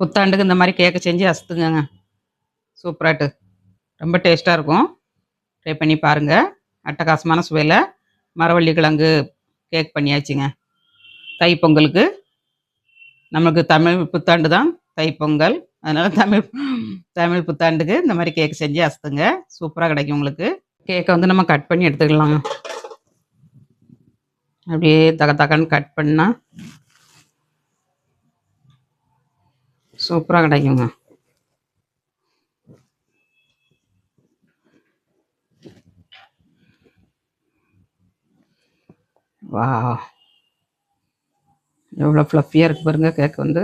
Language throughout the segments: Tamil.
புத்தாண்டுக்கு இந்த மாதிரி கேக்கு செஞ்சு அசத்துங்க சூப்பராட்டு ரொம்ப டேஸ்ட்டாக இருக்கும். ட்ரை பண்ணி பாருங்கள் அட்டகாசமான சுவையில் மரவள்ளி கிழங்கு கேக் பண்ணியாச்சுங்க. தை பொங்கலுக்கு தமிழ் புத்தாண்டு தான். தை பொங்கல் அதனால் தமிழ் தமிழ் புத்தாண்டுக்கு இந்த மாதிரி கேக் செஞ்சு அசத்துங்க சூப்பராக கிடைக்கும் உங்களுக்கு. கேக்கை வந்து நம்ம கட் பண்ணி எடுத்துக்கலாங்க. அப்படியே தக தகன்னு கட் பண்ணால் சூப்பராக கிடைக்குங்க. வா எவ்வளோ ஃப்ளஃபியாக இருக்கு பாருங்க கேக் வந்து.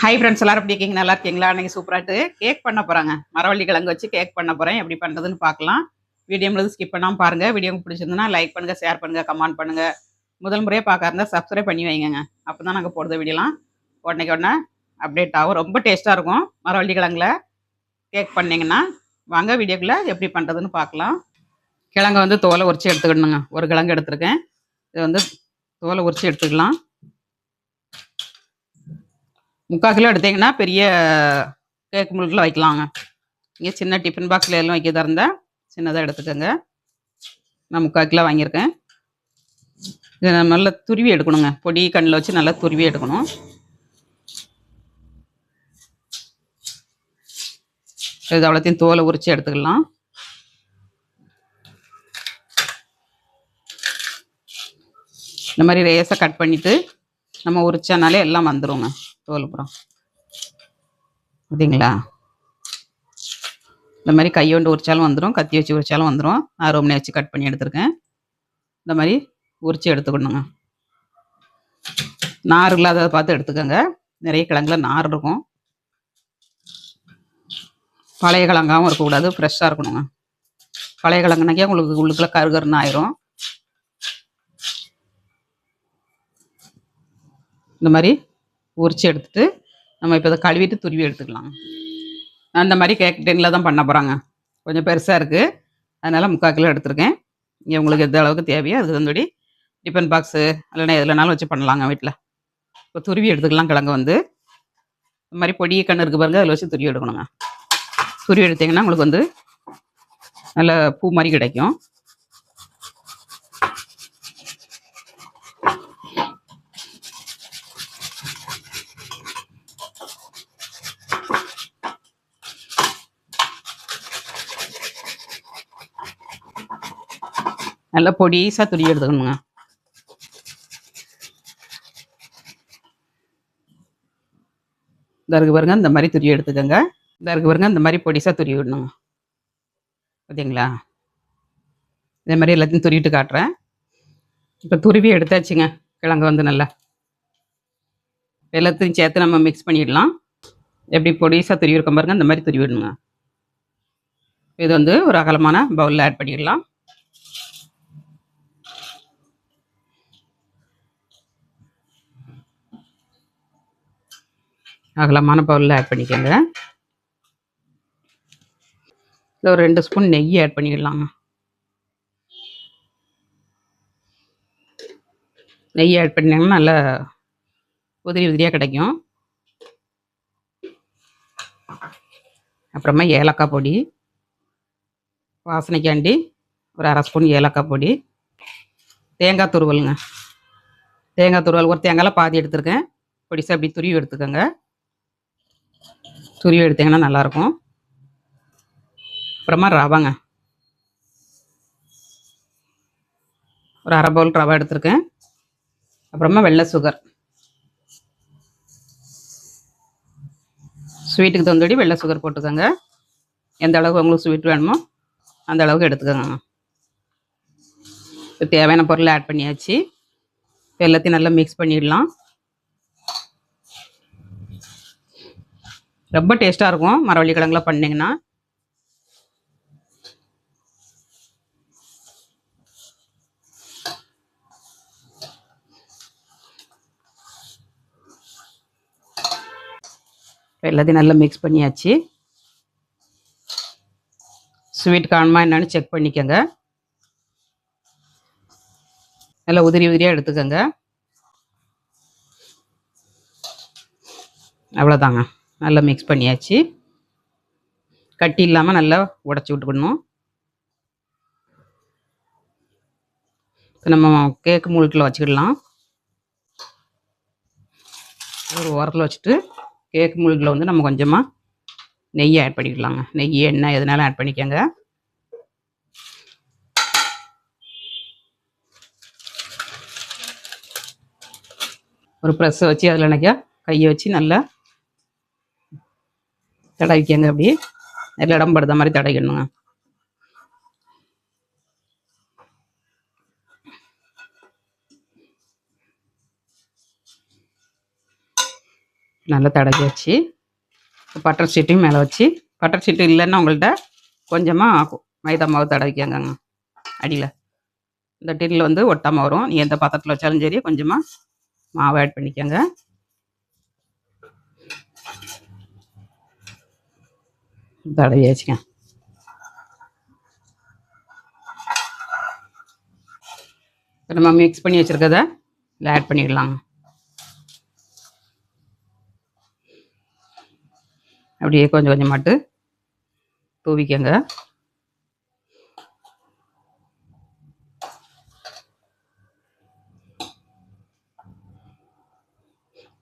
ஹாய் ஃப்ரெண்ட்ஸ் எல்லாரும் எப்படி இருக்கீங்க? நல்லா இருக்கீங்களா? அன்றைக்கி சூப்பராட்டு கேக் பண்ண போகிறாங்க மரவள்ளி கிழங்கு வச்சு கேக் பண்ண போகிறேன் எப்படி பண்ணுறதுன்னு பார்க்கலாம். வீடியோ முழுது ஸ்கிப் பண்ணாமல் பாருங்கள் வீடியோ உங்களுக்கு பிடிச்சிருந்ததுன்னா லைக் பண்ணுங்கள் ஷேர் பண்ணுங்கள் கமெண்ட் பண்ணுங்கள் முதல் முறையாக பார்க்க இருந்தால் சப்ஸ்கிரைப் பண்ணி வைங்கங்க. அப்போ தான் நாங்கள் போடுற வீடியோலாம் உடனே உடனே அப்டேட் ஆகும். ரொம்ப டேஸ்ட்டாக இருக்கும். மரவள்ளி கிழங்குல கேக் பண்ணிங்கன்னா வாங்க வீடியோக்குள்ளே எப்படி பண்ணுறதுன்னு பார்க்கலாம் கிழங்கு வந்து தோலை உரிச்சு எடுத்துக்கணுங்க. ஒரு கிழங்கு எடுத்துருக்கேன். இது வந்து தோலை உரிச்சு எடுத்துக்கலாம். முக்கால் கிலோ எடுத்தீங்கன்னா பெரிய கேக் முழுக்கில் வைக்கலாங்க. இங்கே சின்ன டிஃபன் பாக்ஸில் எல்லாம் வைக்கிறதா இருந்தால் சின்னதாக எடுத்துக்கோங்க. நான் முக்கால் கிலோ வாங்கியிருக்கேன். இதை நல்லா துருவி எடுக்கணுங்க. பொடி கண்ணில் வச்சு நல்லா துருவி எடுக்கணும். இது அவ்வளோத்தையும் தோலை உரிச்சு எடுத்துக்கலாம். இந்த மாதிரி ரேஸை கட் பண்ணிவிட்டு நம்ம உரிச்சானாலே எல்லாம் வந்துருங்க. தோல் அப்படிங்களா இந்த மாதிரி கையோண்டு உரிச்சாலும் வந்துடும் கத்தி வச்சு உரிச்சாலும் வந்துடும் நான் ரோமனை வச்சு கட் பண்ணி எடுத்திருக்கேன். இந்த மாதிரி உரிச்சு எடுத்துக்கணுங்க. நார் இல்லாத பார்த்து எடுத்துக்கோங்க. நிறைய கிழங்குல நார் இருக்கும். பழைய கிழங்காகவும் இருக்கக்கூடாது ஃப்ரெஷ்ஷாக இருக்கணுங்க. பழைய கிழங்குனாக்கே உங்களுக்கு உள்ளுக்குள்ள கருகருன்னு ஆயிரும். இந்த மாதிரி உரிச்சு எடுத்துட்டு நம்ம இப்போ இதை கழுவிட்டு துருவி எடுத்துக்கலாம் நான் இந்த மாதிரி கேக் டென்னில் தான் பண்ண போகிறாங்க கொஞ்சம் பெருசாக இருக்குது அதனால் முக்கால் கிலோ எடுத்திருக்கேன். இங்கே உங்களுக்கு எந்த அளவுக்கு தேவையோ அதுக்கு தந்தபடி டிஃபன் பாக்ஸு இல்லைன்னா எதுலனாலும் வச்சு பண்ணலாங்க வீட்டில் இப்போ துருவி எடுத்துக்கலாம் கிழங்கு வந்து. இந்த மாதிரி பொடி கண்ணு இருக்குது பாருங்க அதில் வச்சு துருவி எடுக்கணுங்க. துருவி எடுத்தீங்கன்னா உங்களுக்கு வந்து நல்ல பூ மாதிரி கிடைக்கும். நல்லா பொடிசாக துருவி எடுத்துக்கணுங்க. இந்த இருக்கு பாருங்க இந்த மாதிரி துருவி எடுத்துக்கோங்க. இந்த இருக்கு பாருங்க இந்த மாதிரி பொடிசாக துருவி விடணுங்க பார்த்தீங்களா இதே மாதிரி எல்லாத்தையும் துருவிட்டு காட்டுறேன். இப்போ துருவி எடுத்தாச்சுங்க கிழங்கு வந்து நல்லா. எல்லாத்தையும் சேர்த்து நம்ம மிக்ஸ் பண்ணிடலாம். எப்படி பொடிசாக துருவி இருக்கோம் பாருங்க இந்த மாதிரி துருவி விடணுங்க. இது வந்து ஒரு அகலமான பவுலில் ஆட் பண்ணிடலாம். அகலமான பவுலில் ஆட் பண்ணிக்கோங்க. இதில் ஒரு ரெண்டு ஸ்பூன் நெய் ஆட் பண்ணிடலாங்க நெய் ஆட் பண்ணிங்கன்னா நல்லா உதிரி உதிரியாக கிடைக்கும். அப்புறமா ஏலக்காய் பொடி வாசனைக்காண்டி ஒரு அரை ஸ்பூன் ஏலக்காய் பொடி. தேங்காய் துருவலுங்க. தேங்காய் துருவல் ஒரு தேங்காயில் பாதி எடுத்துருக்கேன். பொடிசாக அப்படி துருவி எடுத்துக்கோங்க. துருவி எடுத்தீங்கன்னா நல்லாயிருக்கும். அப்புறமா ரவைங்க. ஒரு அரை பவுல் ரவை எடுத்திருக்கேன். அப்புறமா வெள்ளை சுகர். ஸ்வீட்டுக்கு தகுந்தபடி வெள்ளை சுகர் போட்டுக்கோங்க. எந்த அளவுக்கு உங்களுக்கு ஸ்வீட் வேணுமோ அந்த அளவுக்கு எடுத்துக்கோங்க. இப்போ தேவையான பொருளை ஆட் பண்ணியாச்சு. இப்போ எல்லாத்தையும் நல்லா மிக்ஸ் பண்ணிடலாம். ரொம்ப டேஸ்ட்டாக இருக்கும். மரவள்ளி கிழங்குல பண்ணிங்கன்னா எல்லாத்தையும் நல்லா மிக்ஸ் பண்ணியாச்சு. ஸ்வீட் காணுமா என்னன்னு செக் பண்ணிக்கோங்க. நல்லா உதிரி உதிரியாக எடுத்துக்கோங்க. அவ்வளோதாங்க நல்லா மிக்ஸ் பண்ணியாச்சு. கட்டி இல்லாமல் நல்லா உடச்சி விட்டுக்கணும். இப்போ நம்ம கேக்கு முழுக்கில் வச்சுக்கிடலாம். ஒரு உரத்தில் வச்சுட்டு கேக்கு முழுக்கில் வந்து நம்ம கொஞ்சமாக நெய் ஆட் பண்ணிக்கலாங்க. நெய் எண்ணெய் எதுனாலும் ஆட் பண்ணிக்கோங்க. ஒரு ப்ரெஸ்ஸை வச்சு அதில் நினைக்க கையை வச்சு நல்லா தடவிக்கங்க அப்படியே நல்ல இடம் படுத்த மாதிரி தடவிக்கணுங்க. நல்லா தடவியாச்சு. பட்டர் சீட்டையும் மேலே வச்சு. பட்டர் சீட்டு இல்லைன்னா உங்கள்கிட்ட கொஞ்சமாக மைதா மாவு தடவிக்கங்க அடியில். இந்த டின்னில் வந்து ஒட்டாமல் வரும். நீ எந்த பாத்திரத்தில் வச்சாலும் சரி கொஞ்சமாக மாவு ஆட் பண்ணிக்கோங்க. தடவியாச்சுங்க இப்போ நம்ம மிக்ஸ் பண்ணி வச்சுருக்கத இதில் ஆட் பண்ணிடலாங்க அப்படியே கொஞ்சம் கொஞ்சம் மாட்டு தூவிக்கங்க.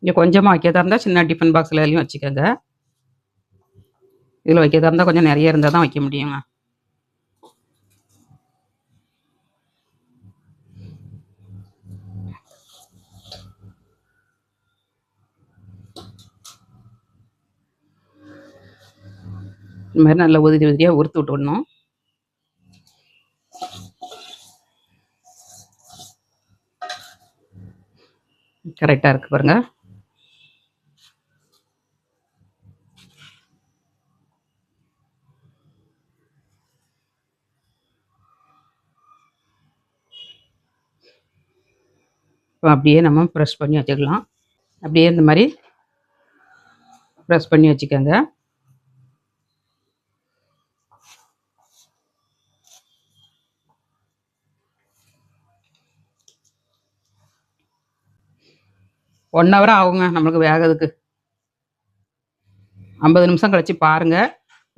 இங்கே கொஞ்சமாக வைக்கிறதா இருந்தால் சின்ன டிஃபன் பாக்ஸில் எல்லாம் வச்சுக்கோங்க. இதில் வைக்கிறதா இருந்தால் கொஞ்சம் நிறைய இருந்தால் தான் வைக்க முடியுங்க. இந்த மாதிரி நல்லா உதிரி உதிரியாக உறுத்து விட்டு விடணும். கரெக்டாக இருக்குது பாருங்கள் இப்போ அப்படியே நம்ம ப்ரெஸ் பண்ணி வச்சுக்கலாம். அப்படியே இந்த மாதிரி ப்ரெஸ் பண்ணி வச்சுக்கோங்க. ஒன் ஹவர் ஆகுங்க நம்மளுக்கு வேகிறதுக்கு. ஐம்பது நிமிஷம் கழிச்சு பாருங்கள்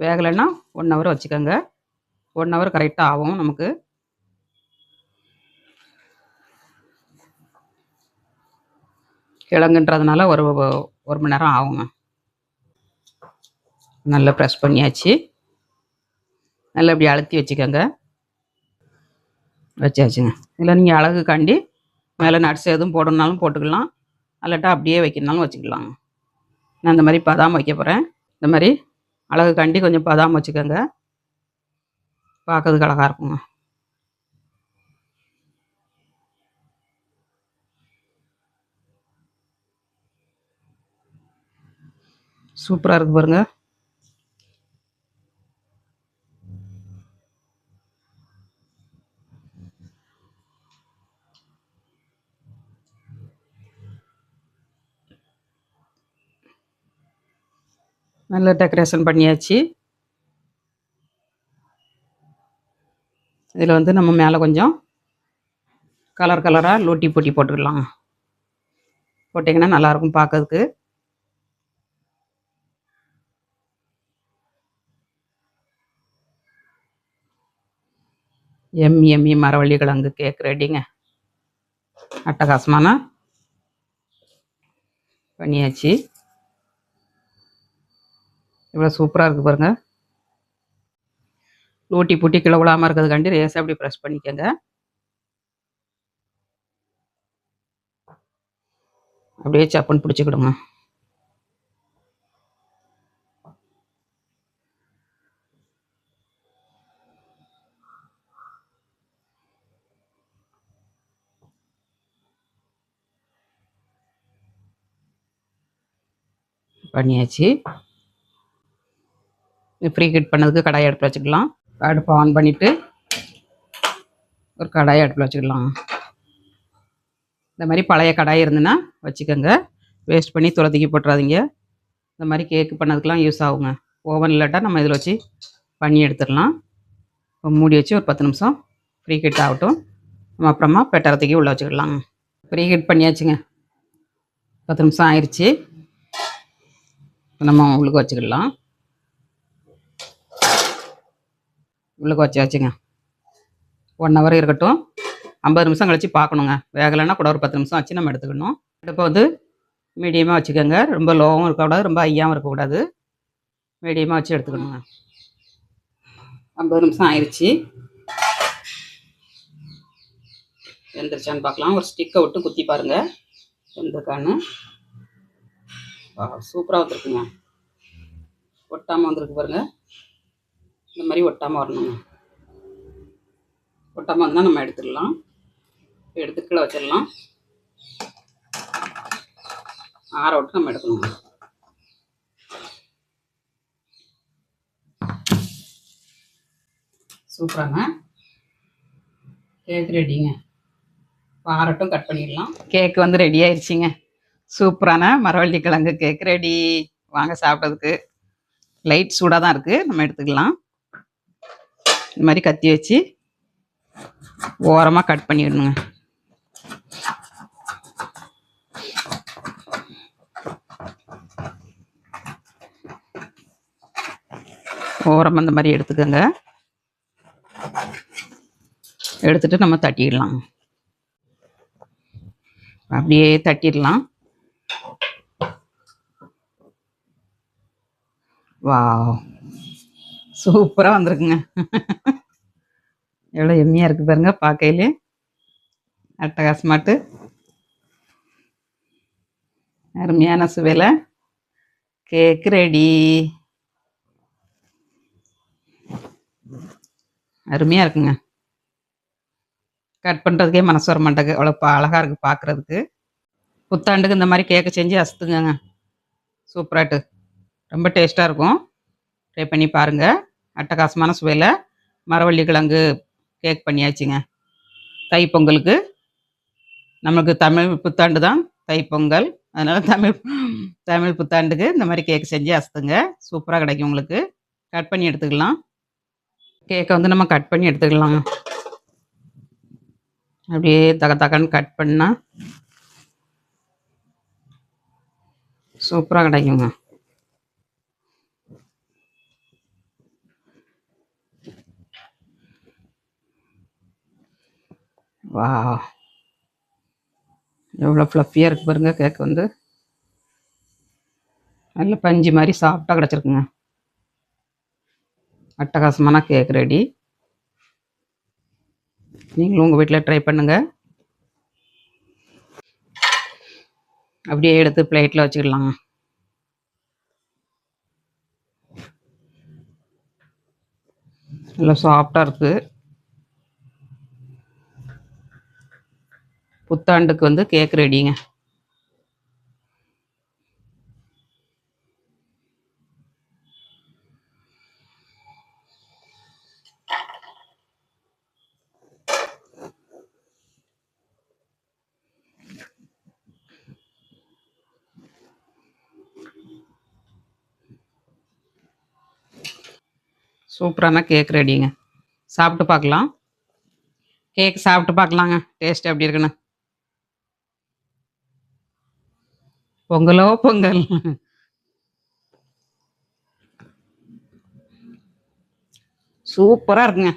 வேகலைன்னா ஒன் ஹவர் வச்சுக்கோங்க. ஒன் ஹவர் கரெக்டாக ஆகும் நமக்கு. கிழங்குன்றதுனால ஒரு ஒரு மணி நேரம் ஆகுங்க. நல்லா ப்ரெஸ் பண்ணியாச்சு. நல்லா இப்படி அழுத்தி வச்சுக்கோங்க. வச்சாச்சுங்க. இல்லை நீங்கள் அழகுக்காண்டி மேலே நட்ஸ் எதுவும் போடணுனாலும் போட்டுக்கலாம். அல்லாட்டா அப்படியே வைக்கணுனாலும் வச்சுக்கலாங்க. நான் இந்த மாதிரி பதாம் வைக்க போகிறேன் இந்த மாதிரி அழகுக்காண்டி கொஞ்சம் பதாம் வச்சுக்கோங்க. பார்க்கறதுக்கு அழகாக இருக்குங்க. சூப்பராக இருக்குது பாருங்க. நல்ல டெக்கரேஷன் பண்ணியாச்சு. இதில் வந்து நம்ம மேலே கொஞ்சம் கலர் கலராக லூட்டி போட்டி போட்டுக்கலாம் போட்டிங்கன்னா நல்லாயிருக்கும் பார்க்கறதுக்கு எம்மி எம்மி மரவள்ளி கிழங்கு கேக் ரெடிங்க அட்டகாசமான பண்ணியாச்சு இவ்வளோ சூப்பராக இருக்குது பாருங்கள் லூட்டி பூட்டி கிலோ விழாமல் இருக்கிறதுக்காண்டி ரேஸாக அப்படி ப்ரெஸ் பண்ணிக்கோங்க. அப்படியே சப்புன்னு பிடிச்சிக்கிடுங்க. பண்ணியாச்சு. ஃப்ரீ ஹீட் பண்ணதுக்கு கடாய் அடுப்பில் வச்சுக்கலாம். அடுப்பை ஆன் பண்ணிவிட்டு ஒரு கடாய் அடுப்பில் வச்சுக்கலாம். இந்த மாதிரி பழைய கடாய் இருந்துன்னா வச்சுக்கோங்க. வேஸ்ட் பண்ணி துளத்துக்கி போட்டுறாதீங்க. இந்த மாதிரி கேக்கு பண்ணதுக்கெலாம் யூஸ் ஆகுங்க. ஓவன் இல்லாட்டா நம்ம இதில் வச்சு பண்ணி எடுத்துடலாம். மூடி வச்சு ஒரு பத்து நிமிஷம் ஃப்ரீ ஹீட் ஆகட்டும். நம்ம அப்புறமா பெட்டரத்துக்கு உள்ளே வச்சுக்கலாம். ஃப்ரீ ஹீட் பண்ணியாச்சுங்க. பத்து நிமிஷம் ஆயிடுச்சு நம்ம உள்ளுக்கு வச்சுக்கலாம் உள்ளுக்கு வச்சு வச்சுங்க ஒன் ஹவர் இருக்கட்டும். ஐம்பது நிமிஷம் கழித்து பார்க்கணுங்க. வேகலைன்னா கூட ஒரு பத்து நிமிஷம் வச்சு நம்ம எடுத்துக்கணும். அடுப்பை வந்து மீடியமாக வச்சுக்கோங்க. ரொம்ப லோவும் இருக்கக்கூடாது ரொம்ப ஐயாவும் இருக்கக்கூடாது. மீடியமாக வச்சு எடுத்துக்கணுங்க. ஐம்பது நிமிஷம் ஆயிடுச்சு வெந்துருச்சான்னு பார்க்கலாம். ஒரு ஸ்டிக்கை விட்டு குத்தி பாருங்கள் வெந்திருக்கான்னு சூப்பராக வந்துருக்குங்க. ஒட்டாமல் வந்திருக்கு பாருங்க. இந்த மாதிரி ஒட்டாமல் வரணுங்க. ஒட்டாமல் வந்தால் நம்ம எடுத்துடலாம். எடுத்து கீழே வச்சிடலாம். ஆற விட்டு நம்ம எடுக்கணும். சூப்பராங்க. கேக் ரெடிங்க பாரட்டும் கட் பண்ணிடலாம். கேக் வந்து ரெடி ஆயிடுச்சுங்க சூப்பரான மரவள்ளி கிழங்கு கேக் ரெடி வாங்க சாப்பிட்றதுக்கு. லைட் சூடாக தான் இருக்குது நம்ம எடுத்துக்கலாம். இந்த மாதிரி கத்தி வச்சு ஓரமாக கட் பண்ணிடணுங்க. ஓரமாக இந்த மாதிரி எடுத்துக்கோங்க. எடுத்துட்டு நம்ம தட்டிடலாம். அப்படியே தட்டிடலாம். வா சூப்பராக வந்திருக்குங்க. எவ்வளோ எம்மியாக இருக்குது பாருங்க பார்க்கையிலே. அட்டகாசமாட்டு அருமையான சுவையில் கேக் ரெடி அருமையாக இருக்குங்க. கட் பண்ணுறதுக்கே மனசு வர மாட்டேங்குது. அவ்வளோ அழகாக இருக்குது பார்க்குறதுக்கு. புத்தாண்டுக்கு இந்த மாதிரி கேக்கு செஞ்சு அசத்துங்கங்க. சூப்பராட்டு ரொம்ப டேஸ்ட்டாக இருக்கும். ட்ரை பண்ணி பாருங்கள் அட்டகாசமான சுவையில் மரவள்ளி கிழங்கு கேக் பண்ணியாச்சுங்க. தை பொங்கலுக்கு நமக்கு தமிழ் புத்தாண்டு தான். தை பொங்கல் அதனால் தமிழ் தமிழ் புத்தாண்டுக்கு இந்த மாதிரி கேக் செஞ்சு அசத்துங்க. சூப்பராக கிடைக்கும் உங்களுக்கு. கட் பண்ணி எடுத்துக்கலாம். கேக்கை வந்து நம்ம கட் பண்ணி எடுத்துக்கலாங்க. அப்படியே தக தகன்னு கட் பண்ணால் சூப்பராக கிடைக்குங்க. வா எவ்வளோ ஃப்ளஃபியாக இருக்கு பாருங்க கேக் வந்து. நல்ல பஞ்சு மாதிரி சாஃப்டாக கிடச்சிருக்குங்க. அட்டகாசமான கேக் ரெடி நீங்களும் உங்கள் வீட்டில் ட்ரை பண்ணுங்கள் அப்படியே எடுத்து பிளேட்டில் வச்சுக்கலாங்க. நல்லா சாஃப்டாக இருக்குது புத்தாண்டுக்கு வந்து கேக் ரெடிங்க. சூப்பரான கேக் ரெடிங்க. சாப்பிட்டு பார்க்கலாம். கேக் சாப்பிட்டு பார்க்கலாங்க. டேஸ்ட் எப்படி இருக்குன்னு. பொங்கலோ பொங்கல்? சூப்பராக இருக்குங்க.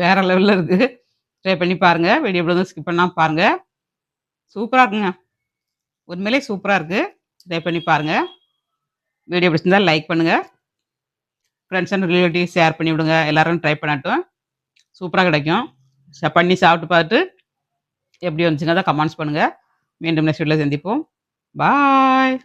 வேற லெவலில் இருக்குது ட்ரை பண்ணி பாருங்கள் வீடியோ எப்படி ஸ்கிப் பண்ணாமல் பாருங்கள் சூப்பராக இருக்குங்க. உண்மையிலே சூப்பராக இருக்குது ட்ரை பண்ணி பாருங்கள் வீடியோ பிடிச்சிருந்தால் லைக் பண்ணுங்கள் ஃப்ரெண்ட்ஸ் அண்ட் ரிலேட்டிவ் ஷேர் பண்ணி விடுங்க. எல்லாரும் ட்ரை பண்ணட்டும். சூப்பராக கிடைக்கும். பண்ணி சாப்பிட்டு பார்த்துட்டு எப்படி வந்துச்சுங்க அதை கமெண்ட்ஸ் பண்ணுங்கள் மீண்டும் நெக்ஸ்ட் வீட்டில் சந்திப்போம். Bye.